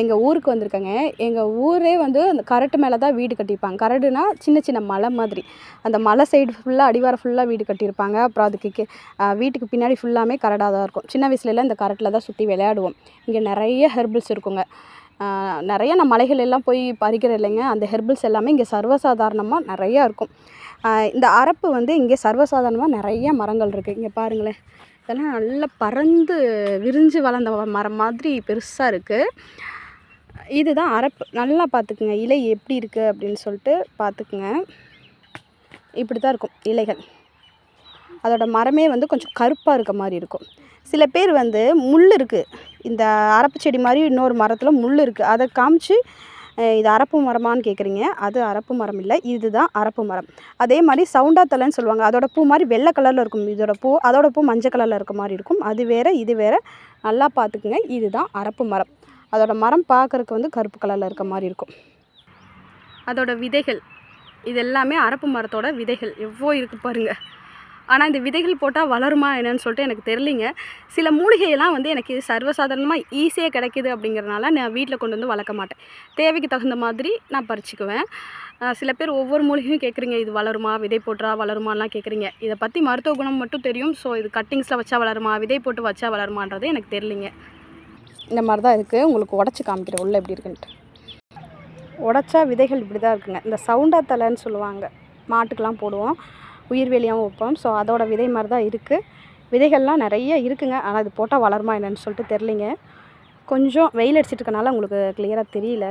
எங்கள் ஊருக்கு வந்திருக்கேங்க. எங்கள் ஊரே வந்து அந்த கரட்டு மேலே தான் வீடு கட்டியிருப்பாங்க. கரடுனா சின்ன சின்ன மலை மாதிரி. அந்த மலை சைடு ஃபுல்லாக அடிவாரம் ஃபுல்லாக வீடு கட்டியிருப்பாங்க. அப்புறம் அதுக்கு வீட்டுக்கு பின்னாடி ஃபுல்லாமே கரடாக தான் இருக்கும். சின்ன வயசுலலாம் இந்த கரட்டில் தான் சுற்றி விளையாடுவோம். இங்கே நிறைய ஹெர்பிள்ஸ் இருக்குங்க. நிறைய நான் மலைகள் எல்லாம் போய் பறிக்கிற இல்லைங்க. அந்த ஹெர்பிள்ஸ் எல்லாமே இங்கே சர்வசாதாரணமாக நிறையா இருக்கும். இந்த அரப்பு வந்து இங்கே சர்வசாதாரணமாக நிறைய மரங்கள் இருக்குது இங்கே பாருங்களேன். இதெல்லாம் நல்லா பறந்து விரிஞ்சு வளர்ந்த மரம் மாதிரி பெருசாக இருக்குது இதுதான் அரப்பு நல்லா பார்த்துக்குங்க. இலை எப்படி இருக்குது அப்படின்னு சொல்லிட்டு பார்த்துக்குங்க. இப்படி தான் இருக்கும் இலைகள். அதோட மரமே வந்து கொஞ்சம் கருப்பாக இருக்க மாதிரி இருக்கும். சில பேர் வந்து முள் இருக்குது இந்த அரப்பு செடி மாதிரி இன்னொரு மரத்தில் முள் இருக்குது அதை காமிச்சு இது அரப்பு மரமான்னு கேட்குறீங்க அது அரப்பு மரம் இல்லை. இதுதான் அரப்பு மரம். அதே மாதிரி சவுண்டாத்தலைன்னு சொல்லுவாங்க. அதோட பூ மாதிரி வெள்ளை கலரில் இருக்கும். இதோட பூ அதோட பூ மஞ்சள் கலரில் இருக்க மாதிரி இருக்கும். அது வேறு இது வேறு. நல்லா பார்த்துக்குங்க. இதுதான் அரப்பு மரம். அதோட மரம் பார்க்குறக்கு வந்து கருப்பு கலரில் இருக்க மாதிரி இருக்கும். அதோட விதைகள் இது எல்லாமே அரப்பு மரத்தோட விதைகள். எவ்வளோ இருக்குது பாருங்கள் ஆனால் இந்த விதைகள் போட்டால் வளருமா என்னன்னு சொல்லிட்டு எனக்கு தெரிலிங்க சில மூலிகையெல்லாம் வந்து எனக்கு சர்வசாதாரணமாக ஈஸியாக கிடைக்கிது அப்படிங்கிறனால நான் வீட்டில் கொண்டு வந்து வளர்க்க மாட்டேன். தேவைக்கு தகுந்த மாதிரி நான் பறிச்சுக்குவேன். சில பேர் ஒவ்வொரு மூலிகையும் கேட்குறீங்க இது வளருமா விதை போட்டுறா வளருமாலாம் கேட்குறீங்க இதை பற்றி மருத்துவ குணம் மட்டும் தெரியும். ஸோ இது கட்டிங்ஸில் வச்சா வளருமா விதை போட்டு வச்சா வளருமான்றது எனக்கு தெரிலிங்க இந்த மாதிரி தான் இருக்குது உங்களுக்கு உடச்சி காமிக்கிறேன். உள்ளே எப்படி இருக்குன்ட்டு. உடச்சா விதைகள் இப்படி தான் இருக்குங்க. இந்த சவுண்டா தலைன்னு சொல்லுவாங்க. மாட்டுக்கெலாம் போடுவோம். உயிர்வேலியாகவும் வைப்போம். ஸோ அதோட விதை மாதிரி தான் இருக்குது விதைகள்லாம் நிறைய இருக்குங்க. ஆனால் இது போட்டால் வளருமா என்னன்னு சொல்லிட்டு தெரிலிங்க கொஞ்சம் வெயில் அடிச்சிட்டு இருக்கனால உங்களுக்கு கிளியராக தெரியல.